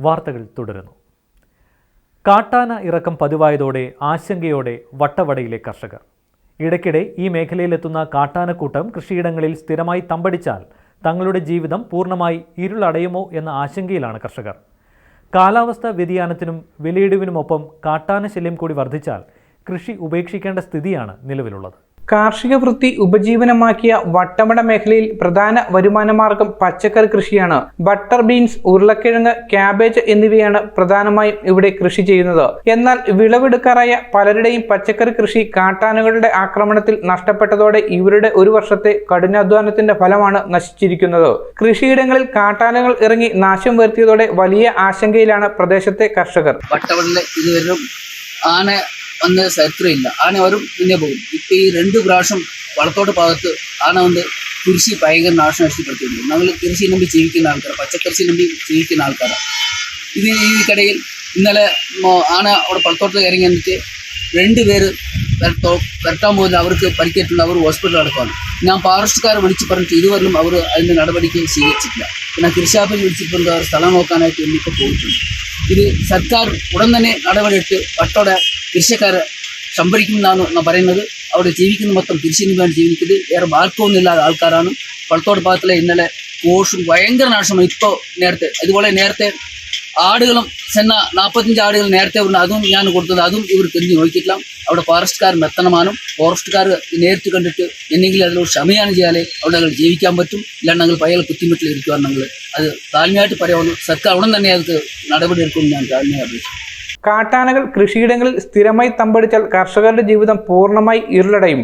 വാർത്തകൾ തുടരുന്നു. കാട്ടാന ഇറക്കം പതിവായതോടെ ആശങ്കയോടെ വട്ടവടയിലെ കർഷകർ. ഇടയ്ക്കിടെ ഈ മേഖലയിലെത്തുന്ന കാട്ടാനക്കൂട്ടം കൃഷിയിടങ്ങളിൽ സ്ഥിരമായി തമ്പടിച്ചാൽ തങ്ങളുടെ ജീവിതം പൂർണമായി ഇരുളടയുമോ എന്ന ആശങ്കയിലാണ് കർഷകർ. കാലാവസ്ഥ വ്യതിയാനത്തിനും വിലയിടിവിനുമൊപ്പം കാട്ടാന ശല്യം കൂടി വർദ്ധിച്ചാൽ കൃഷി ഉപേക്ഷിക്കേണ്ട സ്ഥിതിയാണ് നിലവിലുള്ളത്. കാർഷിക വൃത്തി ഉപജീവനമാക്കിയ വട്ടമട മേഖലയിൽ പ്രധാന വരുമാനമാർഗം പച്ചക്കറി കൃഷിയാണ്. ബട്ടർ ബീൻസ് ഉരുളക്കിഴങ്ങ് ക്യാബേജ് എന്നിവയാണ് പ്രധാനമായും ഇവിടെ കൃഷി ചെയ്യുന്നത്. എന്നാൽ വിളവെടുക്കാറായ പലരുടെയും പച്ചക്കറി കൃഷി കാട്ടാനകളുടെ ആക്രമണത്തിൽ നഷ്ടപ്പെട്ടതോടെ ഇവരുടെ ഒരു വർഷത്തെ കഠിനാധ്വാനത്തിന്റെ ഫലമാണ് നശിച്ചിരിക്കുന്നത്. കൃഷിയിടങ്ങളിൽ കാട്ടാനകൾ ഇറങ്ങി നാശം വരുത്തിയതോടെ വലിയ ആശങ്കയിലാണ് പ്രദേശത്തെ കർഷകർ. ആന വന്ന് ചരിത്രമില്ല. ആന വരും പിന്നെ പോകും. ഇപ്പം ഈ രണ്ട് പ്രാവശ്യം വളത്തോട്ട് ഭാഗത്ത് ആന വന്ന് കൃഷി ഭയങ്കര നാശനഷ്ടപ്പെടുത്തിയിട്ടുണ്ട്. നമ്മൾ കൃഷി നമ്പി ജീവിക്കുന്ന ആൾക്കാർ പച്ചക്കൃഷി നമ്പി ജീവിക്കുന്ന ആൾക്കാരാണ് ഇത് ഈ കടയിൽ ഇന്നലെ ആന അവിടെ പളത്തോട്ട് ഇറങ്ങി വന്നിട്ട് രണ്ട് പേര് വരട്ടോ വരട്ടാൻ പോകുന്ന അവർക്ക് പരിക്കേറ്റുള്ള അവർ ഹോസ്പിറ്റലിൽ അടക്കമാണ് ഞാൻ ഫോറസ്റ്റുകാരെ വിളിച്ച് പറഞ്ഞിട്ട് ഇതുവരെയും അവർ അതിന്റെ നടപടിക്ക് സ്വീകരിച്ചിട്ടില്ല. പിന്നെ കൃഷിയാപ്പിൽ വിളിച്ചിട്ടുണ്ട് അവർ സ്ഥലം നോക്കാനായിട്ട് ഇന്നിപ്പോൾ പോയിട്ടുണ്ട്. ഇത് സർക്കാർ ഉടൻ തന്നെ നടപടിയിട്ട് വട്ടോടെ കൃഷിക്കാരെ സംഭരിക്കുന്നതാണ് ഞാൻ പറയുന്നത്. അവിടെ ജീവിക്കുന്ന മൊത്തം കൃഷിന് വേണ്ടി ജീവിക്കുന്നത് വേറെ ബാൽക്കൊന്നുമില്ലാത്ത ആൾക്കാരാണ്. പളത്തോട് ഭാഗത്തിലെ ഇന്നലെ കോഷും ഭയങ്കര നാശമാണ്. ഇപ്പോൾ നേരത്തെ അതുപോലെ നേരത്തെ ആടുകളും ചെന്ന നാൽപ്പത്തഞ്ച് ആടുകൾ നേരത്തെ ഉണ്ട് അതും ഞാൻ കൊടുത്തത് അതും ഇവർ തിരിഞ്ഞു നോക്കിയിട്ടില്ല. അവിടെ ഫോറസ്റ്റുകാർ മെത്തണമാനും ഫോറസ്റ്റുകാർ നേരിട്ട് കണ്ടിട്ട് എന്തെങ്കിലും അതിലൂടെ ക്ഷമയാണ് ചെയ്യാലേ അവിടെ ഞങ്ങൾ ജീവിക്കാൻ പറ്റും. ഇല്ലാണ്ടെങ്കിൽ പയ്യൽ കുത്തിമുട്ടിൽ ഇരിക്കുവാണെങ്കിൽ അത് താഴ്മയായിട്ട് പറയാവുന്നു സർക്കാർ ഉടൻ തന്നെ അത് നടപടിയെടുക്കുമെന്ന് ഞാൻ താഴ്മയായി അപേക്ഷിച്ചു കാട്ടാനകൾ കൃഷിയിടങ്ങളിൽ സ്ഥിരമായി തമ്പടിച്ചാൽ കർഷകരുടെ ജീവിതം പൂർണമായി ഇരുളടയും.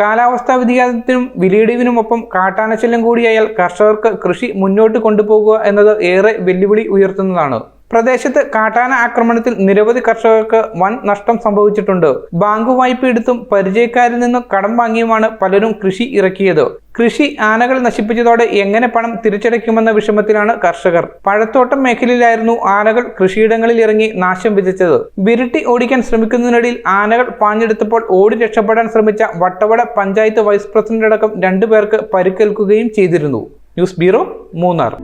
കാലാവസ്ഥാ വ്യതിയാനത്തിനും വിലയിടിവിനുമൊപ്പം കാട്ടാനശല്യം കൂടിയായാൽ കർഷകർക്ക് കൃഷി മുന്നോട്ട് കൊണ്ടുപോകുക എന്നത് ഏറെ വെല്ലുവിളി ഉയർത്തുന്നതാണ്. പ്രദേശത്ത് കാട്ടാന ആക്രമണത്തിൽ നിരവധി കർഷകർക്ക് വൻ നഷ്ടം സംഭവിച്ചിട്ടുണ്ട്. ബാങ്ക് വായ്പ എടുത്തും പരിചയക്കാരിൽ നിന്നും കടം വാങ്ങിയുമാണ് പലരും കൃഷി ഇറക്കിയത്. കൃഷി ആനകൾ നശിപ്പിച്ചതോടെ എങ്ങനെ പണം തിരിച്ചടയ്ക്കുമെന്ന വിഷമത്തിലാണ് കർഷകർ. പഴത്തോട്ടം മേഖലയിലായിരുന്നു ആനകൾ കൃഷിയിടങ്ങളിൽ ഇറങ്ങി നാശം വിതച്ചത്. വിരട്ടി ഓടിക്കാൻ ശ്രമിക്കുന്നതിനിടയിൽ ആനകൾ പാഞ്ഞെടുത്തപ്പോൾ ഓടി രക്ഷപ്പെടാൻ ശ്രമിച്ച വട്ടവട പഞ്ചായത്ത് വൈസ് പ്രസിഡന്റ് അടക്കം രണ്ടുപേർക്ക് പരിക്കേൽക്കുകയും ചെയ്തിരുന്നു. News bureau Munnar.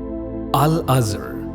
Al Azhar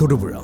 Thodupuzha